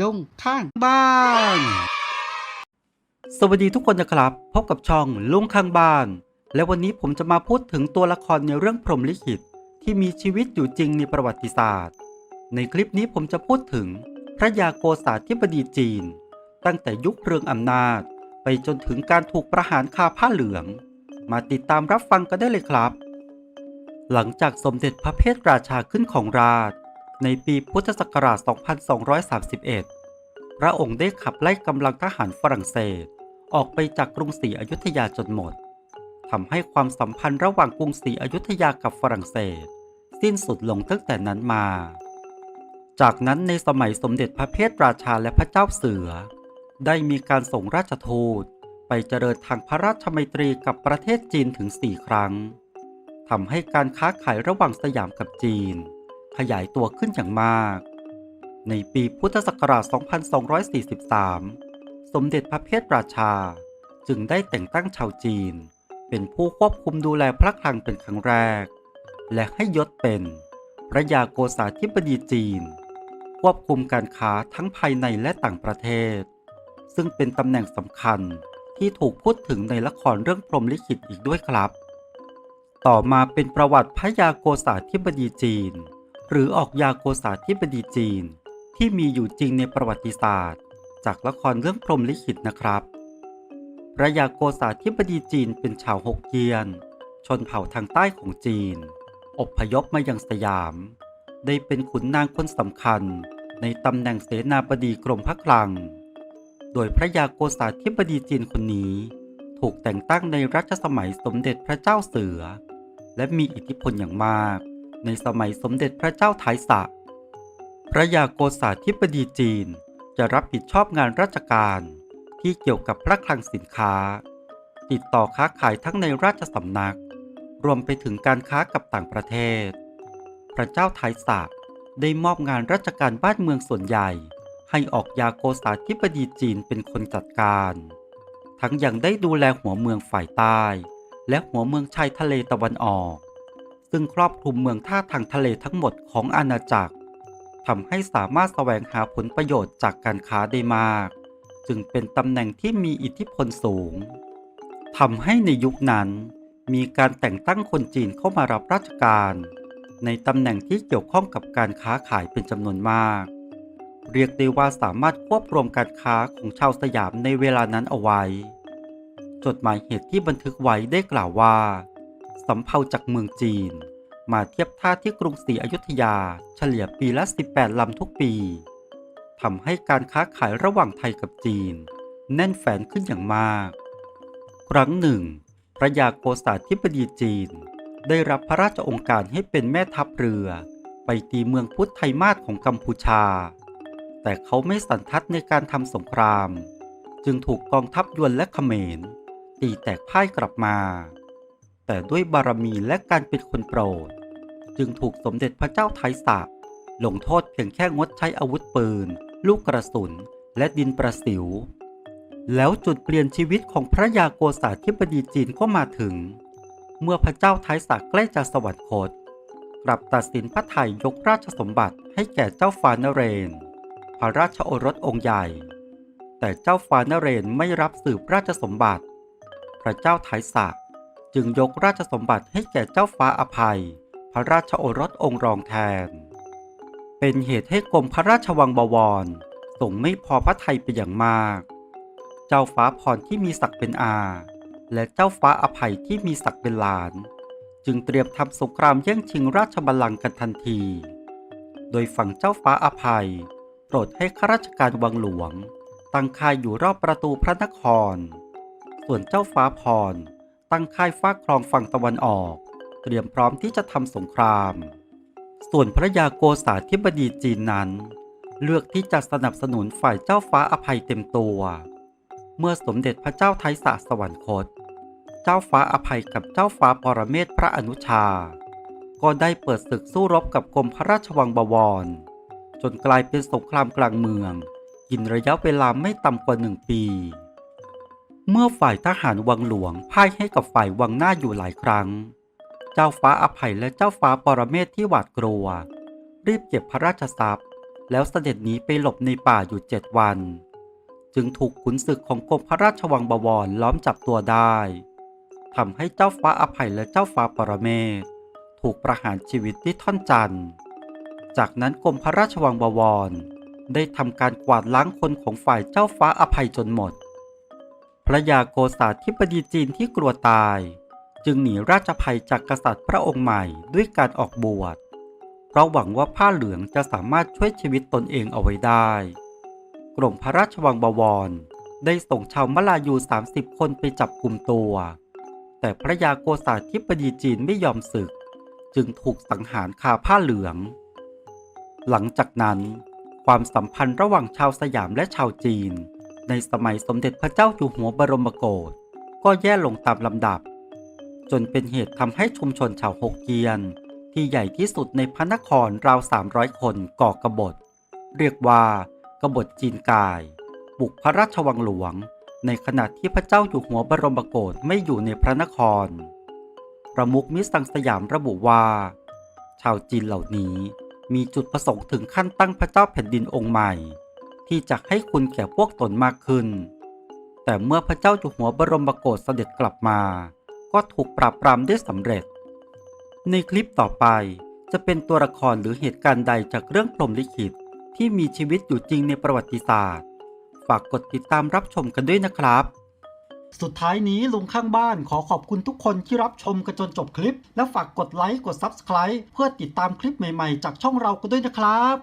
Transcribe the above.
ลงข้างบ้าน สวัสดีทุกคนนะครับ พบกับช่องลุงข้างบ้าน และวันนี้ผมจะมาพูดถึงตัวละครในเรื่องพรหมลิขิต ที่มีชีวิตอยู่จริงในประวัติศาสตร์ ในคลิปนี้ผมจะพูดถึงพระยาโกษาธิบดีจีน ตั้งแต่ยุคเรืองอำนาจ ไปจนถึงการถูกประหารคาผ้าเหลือง มาติดตามรับฟังกันได้เลยครับ หลังจากสมเด็จพระเพทราชาขึ้นของราช ในปีพุทธศักราช 2231 พระองค์ได้ขับไล่กำลังทหารฝรั่งเศส ออกไปจากกรุงศรีอยุธยาจนหมด ทำให้ความสัมพันธ์ระหว่างกรุงศรีอยุธยากับฝรั่งเศส สิ้นสุดลงตั้งแต่นั้นมา จากนั้นในสมัยสมเด็จพระเพทราชาและพระเจ้าเสือ ได้มีการส่งราชทูตไปเจริญทางพระราชมัยตรีกับประเทศจีนถึง 4 ครั้ง ทำให้การค้าขายระหว่างสยามกับจีน ขยายตัวขึ้นอย่างมาก ในปีพุทธศักราช 2243 สมเด็จพระเพทราชา จึงได้แต่งตั้งชาวจีน เป็นผู้ควบคุมดูแลพระคลังเป็นครั้งแรก และให้ยศเป็นพระยาโกษาธิบดีจีน ควบคุมการค้าทั้งภายในและต่างประเทศ ซึ่งเป็นตำแหน่งสำคัญที่ถูกพูดถึงในละครเรื่องพรหมลิขิตอีกด้วยครับ ต่อมาเป็นประวัติพระยาโกษาธิบดีจีน หรือออกยาโกษาธิบดีจีน ที่มีอยู่จริงในประวัติศาสตร์ จากละครเรื่องพรมลิขิตนะครับ พระยาโกษาธิบดีจีนเป็นชาวฮกเกี้ยน ชนเผ่าทางใต้ของจีน อบพยพมายังสยาม ได้เป็นขุนนางคนสำคัญในตำแหน่งเสนาบดีกรมพระคลัง โดยพระยาโกษาธิบดีจีนคนนี้ ถูกแต่งตั้งในรัชสมัยสมเด็จพระเจ้าเสือ และมีอิทธิพลอย่างมาก ในสมัยสมเด็จพระเจ้าไทยสะ พระยาโกษาธิบดีจีนจะรับผิดชอบงานราชการที่เกี่ยวกับพระคลังสินค้า ติดต่อค้าขายทั้งในราชสำนัก รวมไปถึงการค้ากับต่างประเทศ พระเจ้าไทยสะได้มอบงานราชการบ้านเมืองส่วนใหญ่ ให้ออกยาโกษาธิบดีจีนเป็นคนจัดการ ทั้งยังได้ดูแลหัวเมืองฝ่ายใต้ และหัวเมืองชายทะเลตะวันออก ซึ่งครอบคลุมเมืองท่าทางทะเลทั้งหมดของอาณาจักรทำให้สามารถแสวงหาผลประโยชน์จากการค้าได้มาก จึงเป็นตำแหน่งที่มีอิทธิพลสูงทำให้ในยุคนั้น มีการแต่งตั้งคนจีนเข้ามารับราชการ ในตำแหน่งที่เกี่ยวข้องกับการค้าขายเป็นจำนวนมาก เรียกได้ว่าสามารถควบรวมการค้าของชาวสยามในเวลานั้นเอาไว้ จดหมายเหตุที่บันทึกไว้ได้กล่าวว่า สำเภาจากเมืองจีน มาเทียบท่าที่กรุงศรีอยุธยาเฉลี่ยปีละ 18 ลำทุกปีทำให้การค้าขายระหว่างไทยกับจีน แน่นแฟนขึ้นอย่างมาก ครั้งหนึ่ง พระยาโกษาธิบดีจีน ได้รับพระราชองค์การให้เป็นแม่ทัพเรือ ไปตีเมืองพุทธไทมาศของกัมพูชา แต่เขาไม่สันทัดในการทำสงคราม จึงถูกกองทัพยวนและเขมร ตีแตกพ่ายกลับมา แต่ด้วยบารมีและการเป็นคนโปรด จึงถูกสมเด็จพระเจ้าไทยสะลงโทษเพียงแค่งดใช้อาวุธปืน ลูกกระสุน และดินประสิว แล้วจุดเปลี่ยนชีวิตของพระยาโกษาธิบดีจีนก็มาถึง เมื่อพระเจ้าไทยสะใกล้จะสวรรคต กลับตัดสินพระไทยยกราชสมบัติให้แก่เจ้าฟานเรน พระราชโอรสองค์ใหญ่ แต่เจ้าฟานเรนไม่รับสืบราชสมบัติ พระเจ้าไทยสะ จึงยกราชสมบัติให้แก่เจ้าฟ้าอภัย พระราชโอรสองค์รองแทน เป็นเหตุให้กรมพระราชวังบวรส่งไม่พอพระไทยเป็นอย่างมาก เจ้าฟ้าพรที่มีศักดิ์เป็นอา และเจ้าฟ้าอภัยที่มีศักดิ์เป็นหลาน จึงเตรียมทำสงครามแย่งชิงราชบัลลังก์กันทันที โดยฝั่งเจ้าฟ้าอภัยโปรดให้ข้าราชการวังหลวง ตั้งค่ายอยู่รอบประตูพระนคร ส่วนเจ้าฟ้าพร ตั้งค่ายฟากคลองฝั่งตะวันออก เตรียมพร้อมที่จะทำสงคราม ส่วนพระยาโกษาธิบดีจีนนั้น เลือกที่จะสนับสนุนฝ่ายเจ้าฟ้าอภัยเต็มตัว เมื่อสมเด็จพระเจ้าไทยสะสวรรคต เจ้าฟ้าอภัยกับเจ้าฟ้าปรเมศพระอนุชา ก็ได้เปิดศึกสู้รบกับกรมพระราชวังบวร จนกลายเป็นสงครามกลางเมือง กินระยะเวลาไม่ต่ำกว่าหนึ่งปี เมื่อฝ่ายทหารวังหลวงพ่ายให้กับฝ่ายวังหน้าอยู่หลายครั้ง เจ้าฟ้าอภัยและเจ้าฟ้าปรเมศที่หวาดกลัว รีบเก็บพระราชทรัพย์ แล้วเสด็จหนีไปหลบในป่าอยู่เจ็ดวัน จึงถูกขุนศึกของกรมพระราชวังบวรล้อมจับตัวได้ทำให้เจ้าฟ้าอภัยและเจ้าฟ้าปรเมศถูกประหารชีวิตที่ท่อนจันทร์ จากนั้นกรมพระราชวังบวร ได้ทำการกวาดล้างคนของฝ่ายเจ้าฟ้าอภัยจนหมด พระยาโกษาธิบดีจีนที่กลัวตาย จึงหนีราชภัยจากกษัตริย์พระองค์ใหม่ด้วยการออกบวช เพราะหวังว่าผ้าเหลืองจะสามารถช่วยชีวิตตนเองเอาไว้ได้ กรมพระราชวังบวร ได้ส่งชาวมลายู 30 คนไปจับกลุ่มตัว แต่พระยาโกษาธิบดีจีนไม่ยอมศึก จึงถูกสังหารคาผ้าเหลือง หลังจากนั้น ความสัมพันธ์ระหว่างชาวสยามและชาวจีน ในสมัยสมเด็จพระเจ้าอยู่หัวบรมโกศก็แย่ลงตามลำดับ จนเป็นเหตุทำให้ชุมชนชาวฮกเกี้ยน ที่ใหญ่ที่สุดในพระนครราว 300 คนก่อกบฏ เรียกว่ากบฏจีนกาย บุกพระราชวังหลวง ในขณะที่พระเจ้าอยู่หัวบรมโกศไม่อยู่ในพระนคร ประมุขมิสังสยามระบุว่า ชาวจีนเหล่านี้มีจุดประสงค์ถึงขั้นตั้งพระเจ้าแผ่นดินองค์ใหม่ ที่จะให้คุณแก่พวกตนมากขึ้น แต่เมื่อพระเจ้าอยู่หัวบรมโกศเสด็จกลับมา ก็ถูกปราบปรามได้สำเร็จ ในคลิปต่อไปจะเป็นตัวละครหรือเหตุการณ์ใดจากเรื่องพรหมลิขิตที่มีชีวิตอยู่จริงในประวัติศาสตร์ ฝากกดติดตามรับชมกันด้วยนะครับ สุดท้ายนี้ลุงข้างบ้านขอขอบคุณทุกคนที่รับชมกันจนจบคลิป และฝากกดไลค์กด Subscribe เพื่อติดตามคลิปใหม่ๆ จากช่องเรากันด้วยนะครับ